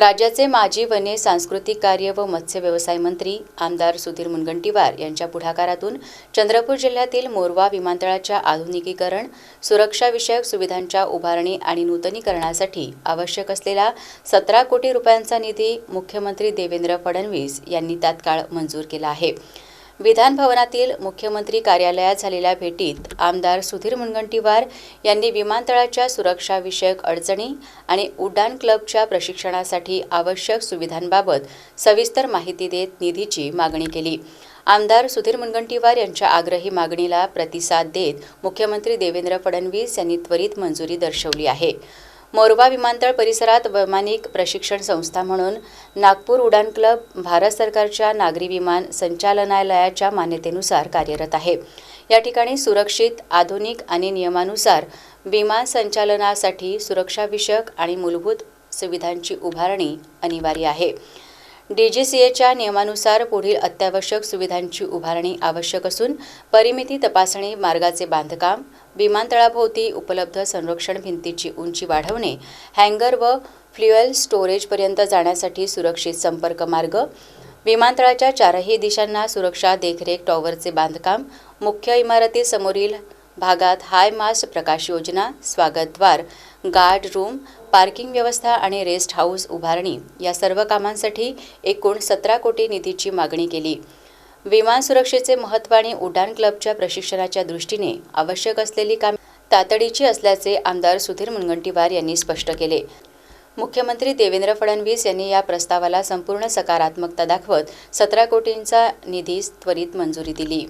राज्याचे माजी वने सांस्कृतिक कार्य व मत्स्य व्यवसाय मंत्री आमदार सुधीर मुनगंटीवार यांच्या पुढाकारातून चंद्रपूर जिल्ह्यातील मोरवा विमानतळाच्या आधुनिकीकरण सुरक्षाविषयक सुविधांच्या उभारणी आणि नूतनीकरणासाठी आवश्यक असलेला सतरा कोटी रुपयांचा निधी मुख्यमंत्री देवेंद्र फडणवीस यांनी तात्काळ मंजूर केला आहे. विधानभवनातील मुख्यमंत्री कार्यालयात झालेल्या भेटीत आमदार सुधीर मुनगंटीवार यांनी विमानतळाच्या सुरक्षाविषयक अडचणी आणि उड्डाण क्लबच्या प्रशिक्षणासाठी आवश्यक सुविधांबाबत सविस्तर माहिती देत निधीची मागणी केली. आमदार सुधीर मुनगंटीवार यांच्या आग्रही मागणीला प्रतिसाद देत मुख्यमंत्री देवेंद्र फडणवीस यांनी त्वरित मंजुरी दर्शवली आहे. मोरवा विमानतळ परिसरात वैमानिक प्रशिक्षण संस्था म्हणून नागपूर उडान क्लब भारत सरकारच्या नागरी विमान संचालनालयाच्या मान्यतेनुसार कार्यरत आहे. या ठिकाणी सुरक्षित आधुनिक आणि नियमानुसार विमान संचालनासाठी सुरक्षाविषयक आणि मूलभूत सुविधांची उभारणी अनिवार्य आहे. डीजीसीएच्या नियमानुसार पुढील अत्यावश्यक सुविधांची उभारणी आवश्यक असून परिमिती तपासणी मार्गाचे बांधकाम विमानतळाभोवती उपलब्ध संरक्षण भिंतीची उंची वाढवणे हँगर व फ्ल्युएल स्टोरेजपर्यंत जाण्यासाठी सुरक्षित संपर्क मार्ग विमानतळाच्या चारही दिशांना सुरक्षा देखरेख टॉवरचे बांधकाम मुख्य इमारतीसमोरील भागात हाय मास्ट प्रकाश योजना स्वागतद्वार गार्ड रूम पार्किंग व्यवस्था आणि रेस्ट हाऊस उभारणी या सर्व कामांसाठी एकूण सतरा कोटी निधीची मागणी केली. विमान सुरक्षेचे महत्त्व आणि उड्डाण क्लबच्या प्रशिक्षणाच्या दृष्टीने आवश्यक असलेली कामे तातडीची असल्याचे आमदार सुधीर मुनगंटीवार यांनी स्पष्ट केले. मुख्यमंत्री देवेंद्र फडणवीस यांनी या प्रस्तावाला संपूर्ण सकारात्मकता दाखवत सतरा कोटींचा निधी त्वरित मंजुरी दिली.